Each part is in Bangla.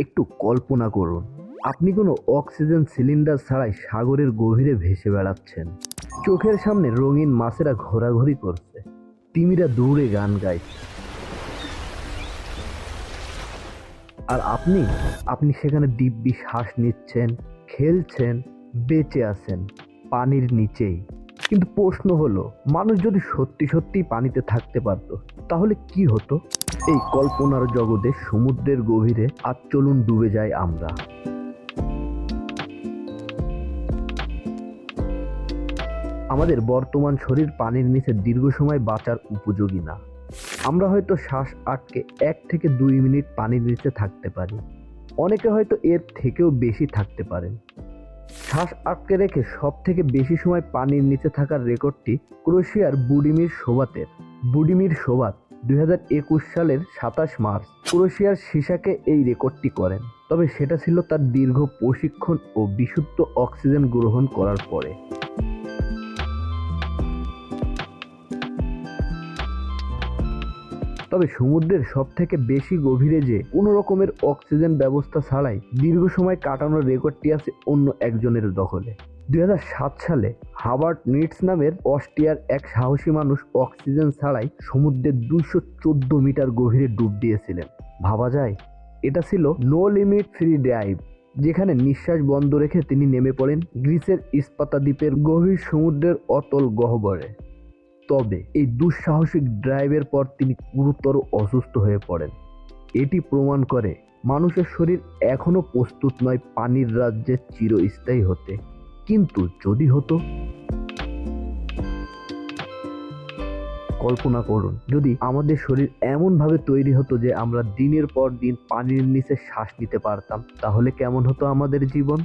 একটু কল্পনা করুন। আপনি কোনো অক্সিজেন সিলিন্ডার ছাড়াই সাগরের গভীরে ভেসে বেড়াচ্ছেন। চোখের সামনে রঙিন মাছেরা ঘোরাঘুরি করছে। তিমিরা দূরে গান গাইছে। আর আপনি আপনি সেখানে দিব্যি শ্বাস নিচ্ছেন, খেলছেন, বেঁচে আছেন, পানির নিচেই। কিন্তু প্রশ্ন হলো, মানুষ যদি সত্যি সত্যি পানিতে থাকতে পারতো, তাহলে কি হতো? এই কল্পনার জগতে সমুদ্রের গভীরে আজ চলুন ডুবে যাই আমরা। আমাদের বর্তমান শরীর পানির নিচে দীর্ঘ সময় বাঁচার উপযোগী না। আমরা হয়তো শ্বাস আটকে এক থেকে দুই মিনিট পানির নিচে থাকতে পারি। অনেকে হয়তো এর থেকেও বেশি থাকতে পারেন। শ্বাস আটকে রেখে সব থেকে বেশি সময় পানির নিচে থাকার রেকর্ডটি ক্রোয়েশিয়ার বুডিমির সোবাতের বুডিমির সোবাত দুই সালের সাতাশ মার্চ ক্রোয়েশিয়ার সিসাকে এই রেকর্ডটি করেন। তবে সেটা ছিল তার দীর্ঘ প্রশিক্ষণ ও বিশুদ্ধ অক্সিজেন গ্রহণ করার পরে। তবে সমুদ্রের সব থেকে বেশি গভীরে যে কোনো রকমের অক্সিজেন ব্যবস্থা ছাড়াই দীর্ঘ সময় কাটানোর রেকর্ডটি আছে অন্য একজনের দখলে। দু হাজার সাত সালে হাবার্ট নিটস নামের অস্ট্রিয়ার এক সাহসী মানুষ অক্সিজেন ছাড়াই সমুদ্রের দুশো মিটার গভীরে ডুব দিয়েছিলেন। ভাবা যায়, এটা ছিল নো লিমিট ফ্রি ড্রাইভ, যেখানে নিঃশ্বাস বন্ধ রেখে তিনি নেমে পড়েন গ্রিসের ইস্পাতা দ্বীপের গভীর সমুদ্রের অতল গহ্বরে। তবে এই দুঃসাহসিক ড্রাইভের পর তিনি গুরুতর অসুস্থ হয়ে পড়েন। এটি প্রমাণ করে মানুষের শরীর এখনও প্রস্তুত নয়, পানির রাজ্যে চিরস্থায়ী হতে। কিন্তু যদি হতো, কল্পনা করুন, যদি আমাদের শরীর এমনভাবে তৈরি হতো যে আমরা দিনের পর দিন পানির নিচে শ্বাস নিতে পারতাম, তাহলে কেমন হতো আমাদের জীবন?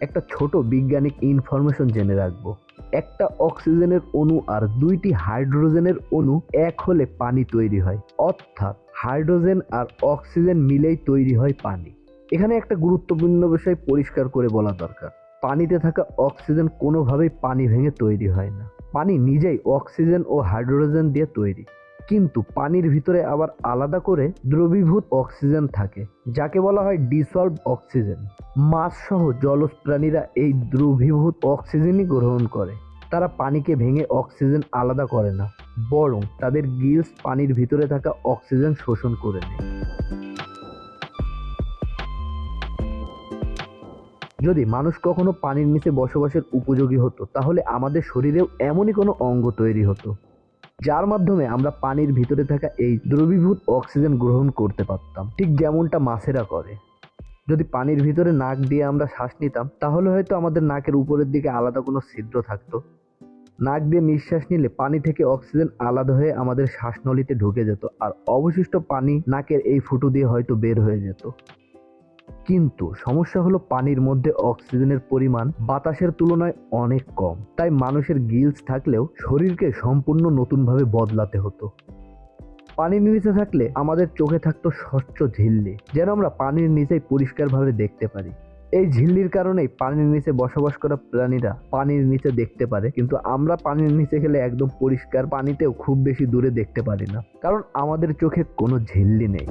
একটা ছোট বিজ্ঞানিক ইনফরমেশন জেনে রাখব। একটা অক্সিজেনের অণু আর দুইটি হাইড্রোজেনের অণু এক হলে পানি তৈরি হয়। অর্থাৎ হাইড্রোজেন আর অক্সিজেন মিলেই তৈরি হয় পানি। এখানে একটা গুরুত্বপূর্ণ বিষয় পরিষ্কার করে বলা দরকার। পানিতে থাকা অক্সিজেন কোনোভাবেই পানি ভেঙে তৈরি হয় না। পানি নিজেই অক্সিজেন ও হাইড্রোজেন দিয়ে তৈরি। কিন্তু পানির ভিতরে আবার আলাদা করে দ্রবীভূত অক্সিজেন থাকে, যাকে বলা হয় ডিসলভ অক্সিজেন মাছ সহ জলজ প্রাণীরা এই দ্রবীভূত অক্সিজেনই গ্রহণ করে। তারা পানিকে ভেঙে অক্সিজেন আলাদা করে না, বরং তাদের গিলস পানির ভিতরে থাকা অক্সিজেন শোষণ করে নেয়। যদি মানুষ কখনো পানির নিচে বসবাসের উপযোগী হতো, তাহলে আমাদের শরীরেও এমনই কোনো অঙ্গ তৈরি হতো। যার মাধ্যমে আমরা পানির ভিতরে থাকা এই দ্রবীভূত অক্সিজেন গ্রহণ করতে পারতাম। ঠিক যেমনটা মাছেরা করে। যদি পানির ভিতরে নাক দিয়ে আমরা শ্বাস নিতাম, তাহলে হয়তো আমাদের নাকের উপরের দিকে আলাদা কোনো ছিদ্র থাকতো। নাক দিয়ে নিঃশ্বাস নিলে পানি থেকে অক্সিজেন আলাদা হয়ে আমাদের শ্বাসনলীতে ঢুকে যেত, আর অবশিষ্ট পানি নাকের এই ফুটো দিয়ে হয়তো বের হয়ে যেত। কিন্তু সমস্যা হলো পানির মধ্যে অক্সিজেনের পরিমাণ বাতাসের তুলনায় অনেক কম। তাই মানুষের গিলস থাকলেও শরীরকে সম্পূর্ণ নতুনভাবে বদলাতে হতো। পানির নিচে থাকলে আমাদের চোখে থাকতো স্বচ্ছ ঝিল্লি, যেন আমরা পানির নিচেই পরিষ্কারভাবে দেখতে পারি। এই ঝিল্লির কারণেই পানির নিচে বসবাস করা প্রাণীরা পানির নিচে দেখতে পারে, কিন্তু আমরা পানির নিচে গেলে একদম পরিষ্কার পানিতেও খুব বেশি দূরে দেখতে পারি না। কারণ আমাদের চোখে কোনো ঝিল্লি নেই।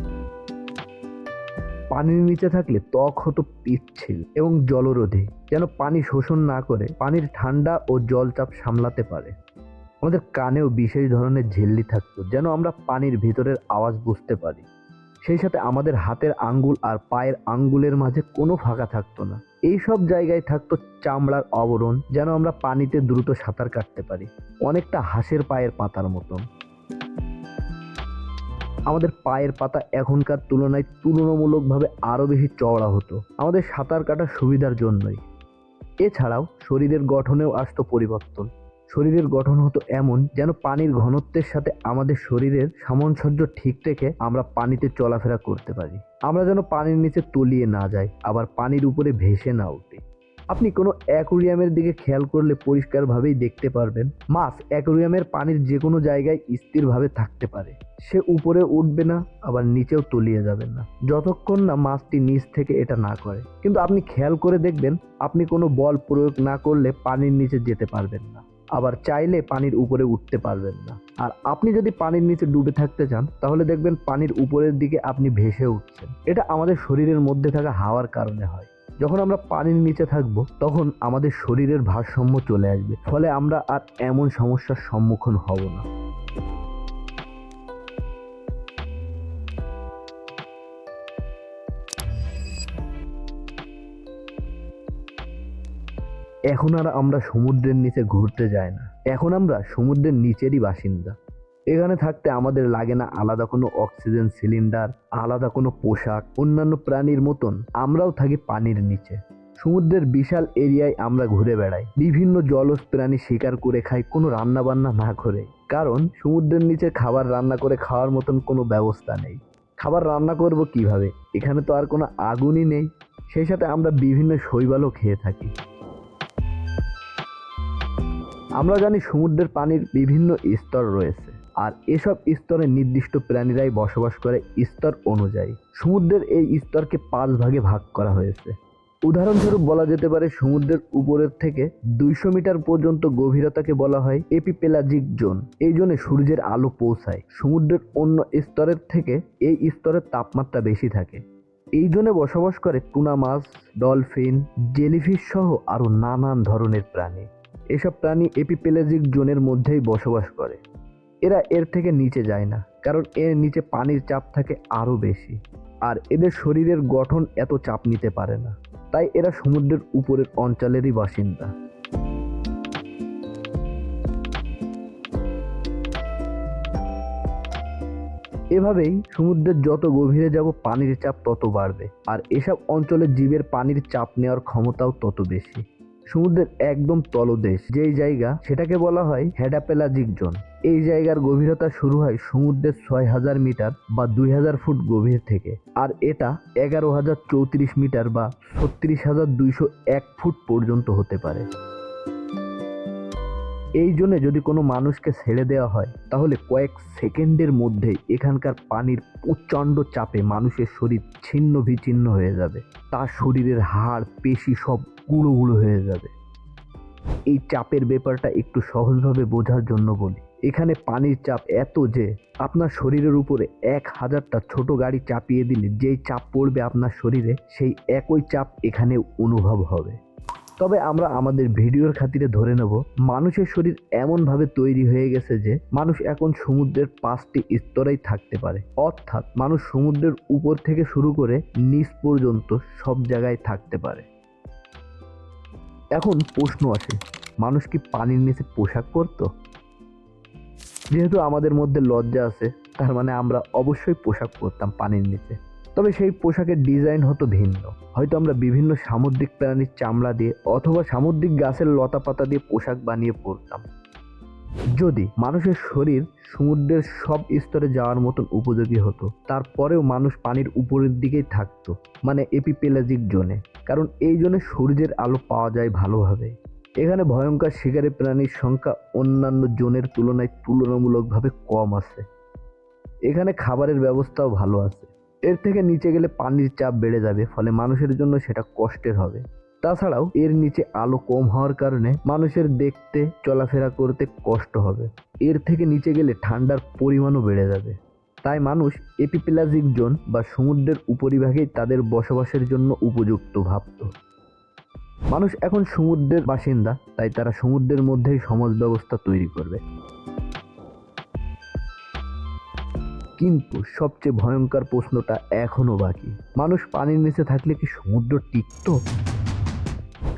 পানির নিচে থাকলে ত্বক হতো পিচ্ছিল এবং জলরোধী। যেন পানি শোষণ না করে, পানির ঠান্ডা ও জলচাপ সামলাতে পারে। আমাদের কানেও বিশেষ ধরনের ঝিল্লি থাকতো, যেন আমরা পানির ভিতরের আওয়াজ বুঝতে পারি। সেই সাথে আমাদের হাতের আঙ্গুল আর পায়ের আঙ্গুলের মাঝে কোনো ফাঁকা থাকতো না। এই সব জায়গায় থাকতো চামড়ার আবরণ, যেন আমরা পানিতে দ্রুত সাঁতার কাটতে পারি। অনেকটা হাঁসের পায়ের পাতার মতন। আমাদের পায়ের পাতা এখনকার তুলনায় তুলনামূলকভাবে আরও বেশি চওড়া হতো। আমাদের সাঁতার কাটার সুবিধার জন্যই। এছাড়াও শরীরের গঠনেও আসতো পরিবর্তন। শরীরের গঠন হতো এমন যেন পানির ঘনত্বের সাথে আমাদের শরীরের সামঞ্জস্য ঠিক রেখে আমরা পানিতে চলাফেরা করতে পারি। আমরা যেন পানির নিচে তলিয়ে না যাই, আবার পানির উপরে ভেসে না উঠি। আপনি কোনো অ্যাকোরিয়ামের দিকে খেয়াল করলে পরিষ্কারভাবেই দেখতে পারবেন। মাছ অ্যাকোরিয়ামের পানির যে কোনো জায়গায় স্থিরভাবে থাকতে পারে। সে উপরে উঠবে না, আবার নিচেও তলিয়ে যাবে না। যতক্ষণ না মাছটি নিচ থেকে এটা না করে। কিন্তু আপনি খেয়াল করে দেখবেন, আপনি কোনো বল প্রয়োগ না করলে পানির নিচে যেতে পারবেন না। আবার চাইলে পানির উপরে উঠতে পারবেন না। আর আপনি যদি পানির নিচে ডুবে থাকতে চান, তাহলে দেখবেন পানির উপরের দিকে আপনি ভেসে উঠছেন। এটা আমাদের শরীরের মধ্যে থাকা হাওয়ার কারণে হয়। যখন আমরা পানির নিচে থাকব, তখন আমাদের শরীরের ভারসাম্য চলে আসবে। ফলে আমরা আর এমন সমস্যার সম্মুখীন হব না। এখন আর আমরা সমুদ্রের নিচে ঘুরতে যাই না। এখন আমরা সমুদ্রের নিচেরই বাসিন্দা। এখানে থাকতে আমাদের লাগে না আলাদা কোনো অক্সিজেন সিলিন্ডার, আলাদা কোনো পোশাক, অন্যান্য প্রাণীর মতন। আমরাও থাকি পানির নিচে। সমুদ্রের বিশাল এরিয়ায় আমরা ঘুরে বেড়াই। বিভিন্ন জলজ প্রাণী শিকার করে খাই, কোনো রান্না বান্না না করে। কারণ সমুদ্রের নিচে খাবার রান্না করে খাওয়ার মতন কোনো ব্যবস্থা নেই। খাবার রান্না করব কীভাবে? এখানে তো আর কোনো আগুনই নেই। সেই সাথে আমরা বিভিন্ন শৈবালও খেয়ে থাকি। আমরা জানি সমুদ্রের পানির বিভিন্ন স্তর রয়েছে, আর এসব স্তরে নির্দিষ্ট প্রাণীরাই বসবাস করে স্তর অনুযায়ী। সমুদ্রের এই স্তরকে পাঁচ ভাগে ভাগ করা হয়েছে। উদাহরণস্বরূপ বলা যেতে পারে, সমুদ্রের উপরের থেকে দুইশো মিটার পর্যন্ত গভীরতাকে বলা হয় এপিপেলাজিক জোন। এই জোনে সূর্যের আলো পৌঁছায়। সমুদ্রের অন্য স্তরের থেকে এই স্তরের তাপমাত্রা বেশি থাকে। এই জোনে বসবাস করে টুনা মাছ, ডলফিন, জেলিফিশ সহ আরও নানান ধরনের প্রাণী। এসব প্রাণী এপিপেলাজিক জোনের মধ্যেই বসবাস করে। এরা এর থেকে নিচে যায় না, কারণ এর নিচে পানির চাপ থাকে আরও বেশি, আর এদের শরীরের গঠন এত চাপ নিতে পারে না। তাই এরা সমুদ্রের উপরের অঞ্চলেরই বাসিন্দা। এভাবেই সমুদ্রের যত গভীরে যাব পানির চাপ তত বাড়বে, আর এসব অঞ্চলে জীবের পানির চাপ নেওয়ার ক্ষমতাও তত বেশি। সমুদ্রের একদম তলদেশ, যেই জায়গা সেটাকে বলা হয় হেডাপেলাজিক জোন। এই জায়গার গভীরতা শুরু হয় সমুদ্রের ছয় হাজার মিটার বা দুই হাজার ফুট গভীর থেকে, আর এটা এগারো হাজার চৌত্রিশ মিটার বা ছত্রিশ হাজার দুইশো এক ফুট পর্যন্ত হতে পারে। এই জন্য যদি কোনো মানুষকে ছেড়ে দেওয়া হয়, তাহলে কয়েক সেকেন্ডের মধ্যেই এখানকার পানির প্রচণ্ড চাপে মানুষের শরীর ছিন্ন বিচ্ছিন্ন হয়ে যাবে। তার শরীরের হাড়, পেশি সব গুঁড়ো গুঁড়ো হয়ে যাবে। এই চাপের ব্যাপারটা একটু সহজভাবে বোঝার জন্য বলি। এখানে পানির চাপ এত যে, আপনার শরীরের উপরে এক হাজারটা ছোট গাড়ি চাপিয়ে দিলে যেই চাপ পড়বে আপনার শরীরে, সেই একই চাপ এখানে অনুভব হবে। তবে আমরা আমাদের ভিডিওর খাতিরে ধরে নেব, মানুষের শরীর এমনভাবে তৈরি হয়ে গেছে যে, মানুষ এখন সমুদ্রের পাঁচটি স্তরেই থাকতে পারে। অর্থাৎ মানুষ সমুদ্রের উপর থেকে শুরু করে নিচ পর্যন্ত সব জায়গায় থাকতে পারে। এখন প্রশ্ন আসে, মানুষ কি পানির নিচে পোশাক পরতো? যেহেতু আমাদের মধ্যে লজ্জা আছে, তার মানে আমরা অবশ্যই পোশাক পরতাম পানির নিচে। তবে সেই পোশাকের ডিজাইন হতো ভিন্ন। হয়তো আমরা বিভিন্ন সামুদ্রিক প্রাণীর চামড়া দিয়ে অথবা সামুদ্রিক গাছের লতা পাতা দিয়ে পোশাক বানিয়ে পরতাম। যদি মানুষের শরীর সমুদ্রের সব স্তরে যাওয়ার মতন উপযোগী হতো, তারপরেও মানুষ পানির উপরের দিকেই থাকতো মানে এপিপেলাজিক জোনে। কারণ এই জোনে সূর্যের আলো পাওয়া যায় ভালোভাবে। এখানে ভয়ঙ্কর শিকারী প্রাণীর সংখ্যা অন্যান্য জোনের তুলনায় তুলনামূলকভাবে কম আছে। এখানে খাবারের ব্যবস্থাও ভালো আছে। এর থেকে নিচে গেলে পানির চাপ বেড়ে যাবে, ফলে মানুষের জন্য সেটা কষ্টের হবে। তাছাড়াও এর নিচে আলো কম হওয়ার কারণে মানুষের দেখতে, চলাফেরা করতে কষ্ট হবে। এর থেকে নিচে গেলে ঠান্ডার পরিমাণও বেড়ে যাবে। তাই মানুষ এপিপেলাজিক জোন বা সমুদ্রের উপরিভাগেই তাদের বসবাসের জন্য উপযুক্ত ভাবত। মানুষ এখন সমুদ্রের বাসিন্দা, তাই তারা সমুদ্রের মধ্যেই সমাজ ব্যবস্থা তৈরি করবে। কিন্তু সবচেয়ে ভয়ঙ্কর প্রশ্নটা এখনও বাকি। মানুষ পানির নিচে থাকলে কি সমুদ্র টিকত?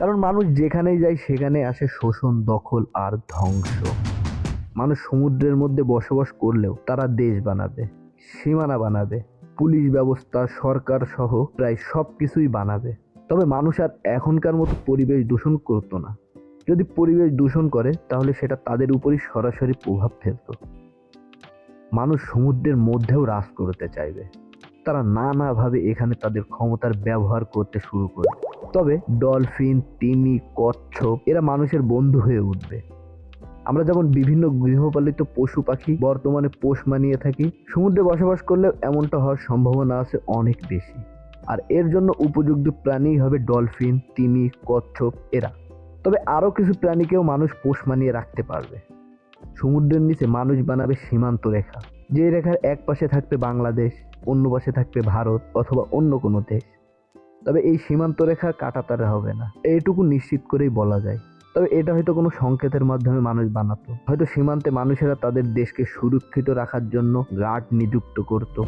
কারণ মানুষ যেখানেই যায়, সেখানে আসে শোষণ, দখল আর ধ্বংস। মানুষ সমুদ্রের মধ্যে বসবাস করলেও তারা দেশ বানাবে, সীমানা বানাবে, পুলিশ ব্যবস্থা, সরকার সহ প্রায় সব কিছুই বানাবে। তবে মানুষ আর এখনকার মতো পরিবেশ দূষণ করতো না। যদি পরিবেশ দূষণ করে, তাহলে সেটা তাদের উপরই সরাসরি প্রভাব ফেলতো। মানুষ সমুদ্রের মধ্যেও হ্রাস করতে চাইবে। তারা নানাভাবে এখানে তাদের ক্ষমতার ব্যবহার করতে শুরু করবে তবে ডলফিন, তিমি, কচ্ছপ এরা মানুষের বন্ধু হয়ে উঠবে। আমরা যেমন বিভিন্ন গৃহপালিত পশু পাখি বর্তমানে পোষ মানিয়ে থাকি, সমুদ্রে বসবাস করলেও এমনটা হওয়ার সম্ভাবনা আছে অনেক বেশি। আর এর জন্য উপযুক্ত প্রাণী হবে ডলফিন, তিমি, কচ্ছপ এরা। তবে আরও কিছু প্রাণীকেও মানুষ পোষ মানিয়ে রাখতে পারবে। সমুদ্রের নিচে মানুষ বানাবে সীমান্ত রেখা। যে রেখার এক পাশে থাকবে বাংলাদেশ, অন্য পাশে থাকবে ভারত অথবা অন্য কোনো দেশ। তবে এই সীমান্ত রেখা কাটাতারে হবে না। এইটুকু নিশ্চিত করেই বলা যায়। তবে এটা হয়তো কোনো সংকেতের মাধ্যমে মানুষ বানাতো। হয়তো সীমান্তে মানুষেরা তাদের দেশকে সুরক্ষিত রাখার জন্য গার্ড নিযুক্ত করত।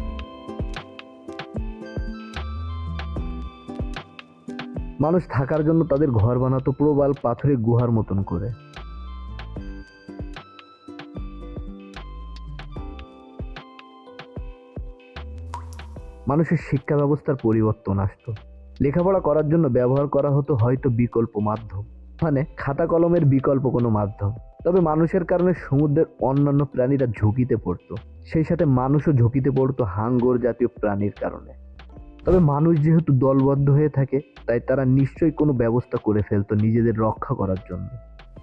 মানুষ থাকার জন্য তাদের ঘর বানাতো প্রবাল পাথরের গুহার মতন করে। মানুষের শিক্ষা ব্যবস্থার পরিবর্তন আসতো। লেখাপড়া করার জন্য ব্যবহার করা হতো হয়তো বিকল্প মাধ্যম মানে খাতা কলমের বিকল্প কোনো মাধ্যম। তবে মানুষের কারণে সমুদ্রের অন্যান্য প্রাণীরা ঝুঁকিতে পড়তো। সেই সাথে মানুষও ঝুঁকিতে পড়তো হাঙ্গর জাতীয় প্রাণীর কারণে। তবে মানুষ যেহেতু দলবদ্ধ হয়ে থাকে, তাই তারা নিশ্চয়ই কোনো ব্যবস্থা করে ফেলতো নিজেদের রক্ষা করার জন্য।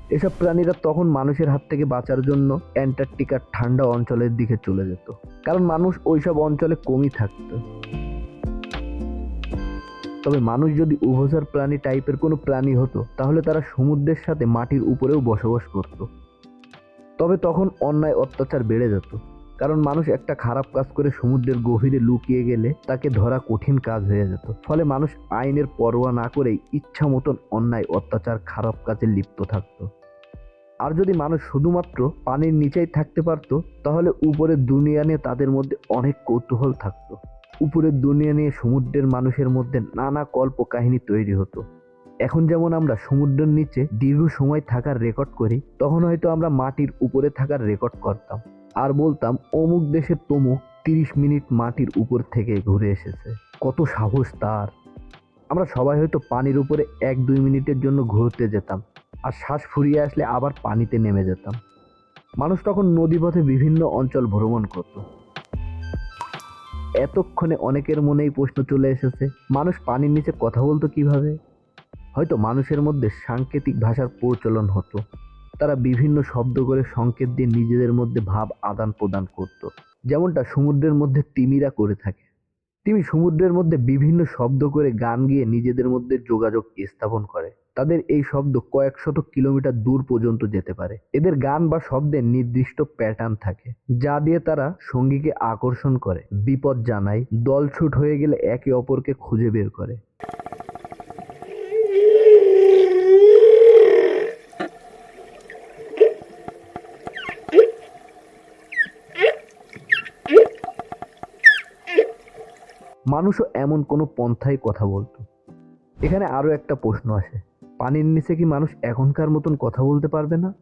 এসব প্রাণীরা তখন মানুষের হাত থেকে বাঁচার জন্য অ্যান্টার্কটিকার ঠান্ডা অঞ্চলের দিকে চলে যেত। কারণ মানুষ ওইসব অঞ্চলে কমই থাকতো। তবে মানুষ যদি উভচর প্রাণী টাইপের কোনো প্রাণী হতো, তাহলে তারা সমুদ্রের সাথে মাটির উপরেও বসবাস করত। তবে তখন অন্যায় অত্যাচার বেড়ে যেত, কারণ মানুষ একটা খারাপ কাজ করে সমুদ্রের গভীরে লুকিয়ে গেলে তাকে ধরা কঠিন কাজ হয়ে যেত। ফলে মানুষ আইনের পরোয়া না করেই ইচ্ছা মতন অন্যায় অত্যাচার খারাপ কাজে লিপ্ত থাকত। আর যদি মানুষ শুধুমাত্র পানির নিচেই থাকতে পারতো, তাহলে উপরের দুনিয়া নিয়ে তাদের মধ্যে অনেক কৌতূহল থাকতো। উপরের দুনিয়া নিয়ে সমুদ্রের মানুষের মধ্যে নানা কল্প কাহিনী তৈরি হতো। এখন যেমন আমরা সমুদ্রের নিচে দীর্ঘ সময় থাকার রেকর্ড করি, তখন হয়তো আমরা মাটির উপরে থাকার রেকর্ড করতাম। আর বলতাম, অমুক দেশের তমুক তিরিশ মিনিট মাটির উপর থেকে ঘুরে এসেছে। কত সাহস তার। আমরা সবাই হয়তো পানির উপরে এক দুই মিনিটের জন্য ঘুরতে যেতাম, আর শ্বাস ফুরিয়ে আসলে আবার পানিতে নেমে যেতাম। মানুষ তখন নদীপথে বিভিন্ন অঞ্চল ভ্রমণ করত। এতক্ষণে অনেকের মনেই প্রশ্ন চলে এসেছে, মানুষ পানির নিচে কথা বলতো কীভাবে? হয়তো মানুষের মধ্যে সাংকেতিক ভাষার প্রচলন হতো। তারা বিভিন্ন শব্দ করে সংকেত দিয়ে নিজেদের মধ্যে ভাব আদান প্রদান করত। যেমনটা সমুদ্রের মধ্যে তিমিরা করে থাকে। তিমি সমুদ্রের মধ্যে বিভিন্ন শব্দ করে গান গিয়ে নিজেদের মধ্যে যোগাযোগ স্থাপন করে। তাদের এই শব্দ কয়েক শত কিলোমিটার দূর পর্যন্ত যেতে পারে। এদের গান বা শব্দের নির্দিষ্ট প্যাটার্ন থাকে, যা দিয়ে তারা সঙ্গীকে আকর্ষণ করে, বিপদ জানায়, দলছুট হয়ে গেলে একে অপরকে খুঁজে বের করে। মানুষও এমন কোনো পন্থায় কথা বলতো। এখানে আরও একটা প্রশ্ন আসে। পানির নিচে কি মানুষ এখনকার মতন কথা বলতে পারবে না?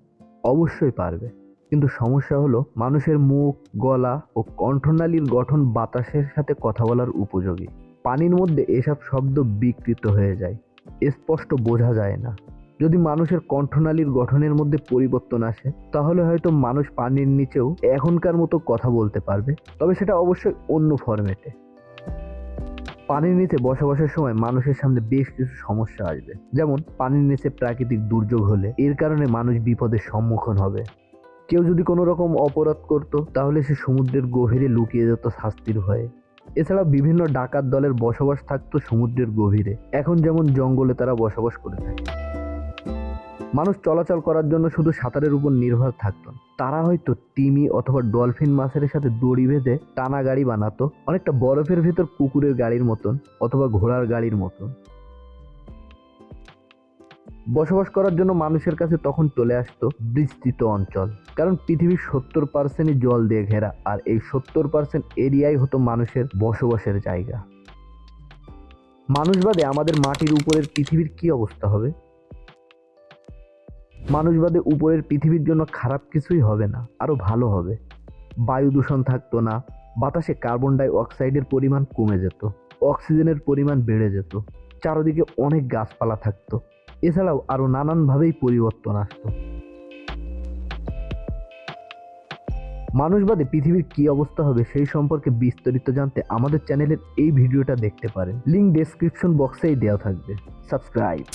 অবশ্যই পারবে। কিন্তু সমস্যা হলো মানুষের মুখ, গলা ও কণ্ঠনালীর গঠন বাতাসের সাথে কথা বলার উপযোগী। পানির মধ্যে এসব শব্দ বিকৃত হয়ে যায়। স্পষ্ট বোঝা যায় না। যদি মানুষের কণ্ঠনালীর গঠনের মধ্যে পরিবর্তন আসে, তাহলে হয়তো মানুষ পানির নিচেও এখনকার মতো কথা বলতে পারবে। তবে সেটা অবশ্যই অন্য ফরম্যাটে পানির নিচে বসবাসের সময় মানুষের সামনে বেশ কিছু সমস্যা আসবে। যেমন, পানির নিচে প্রাকৃতিক দুর্যোগ হলে এর কারণে মানুষ বিপদের সম্মুখীন হবে। কেউ যদি কোনো রকম অপরাধ করত, তাহলে সে সমুদ্রের গভীরে লুকিয়ে যেত শাস্তির ভয়ে। এছাড়া বিভিন্ন ডাকাত দলের বসবাস থাকতো সমুদ্রের গভীরে। এখন যেমন জঙ্গলে তারা বসবাস করে থাকে। মানুষ চলাচল করার জন্য শুধু সাঁতারের উপর নির্ভর থাকতো। তারা হয়তো তিমি অথবা ডলফিন মাছের সাথে দড়ি বেঁধে টানা গাড়ি বানাতো, অনেকটা বরফের ভেতর কুকুরের গাড়ির মতন অথবা ঘোড়ার গাড়ির মতন। বসবাস করার জন্য মানুষের কাছে তখন চলে আসতো বিস্তৃত অঞ্চল, কারণ পৃথিবীর সত্তর পার্সেন্টই জল দিয়ে ঘেরা, আর এই সত্তর পার্সেন্ট এরিয়াই হতো মানুষের বসবাসের জায়গা। মানুষ বাদে আমাদের মাটির উপরের পৃথিবীর কি অবস্থা হবে? মানুষবাদে উপরের পৃথিবীর জন্য খারাপ কিছুই হবে না, আরও ভালো হবে। বায়ু দূষণ থাকতো না, বাতাসে কার্বন ডাই অক্সাইডের পরিমাণ কমে যেত, অক্সিজেনের পরিমাণ বেড়ে যেত, চারদিকে অনেক গাছপালা থাকতো, এছাড়াও আরও নানানভাবেই পরিবর্তন আসতো। মানুষবাদে পৃথিবীর কি অবস্থা হবে সেই সম্পর্কে বিস্তারিত জানতে আমাদের চ্যানেলের এই ভিডিওটা দেখতে পারেন। লিঙ্ক ডেসক্রিপশন বক্সেই দেওয়া থাকবে। সাবস্ক্রাইব।